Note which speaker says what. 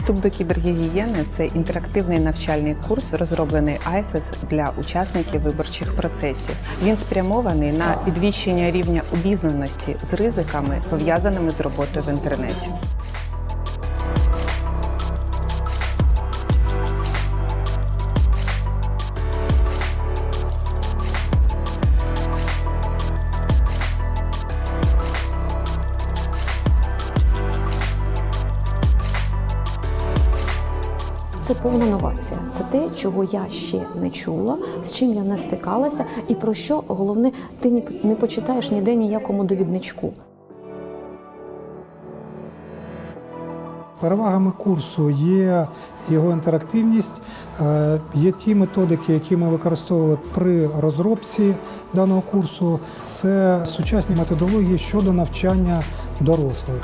Speaker 1: Вступ до кібергігієни це інтерактивний навчальний курс, розроблений IFES для учасників виборчих процесів. Він спрямований на підвищення рівня обізнаності з ризиками, пов'язаними з роботою в інтернеті.
Speaker 2: Це повна новація. Це те, чого я ще не чула, з чим я не стикалася, і про що головне ти ні- не почитаєш ніде ніякому довідничку.
Speaker 3: Перевагами курсу є його інтерактивність, е, є ті методики, які ми використовували при розробці даного курсу. Це сучасні методології щодо навчання дорослих.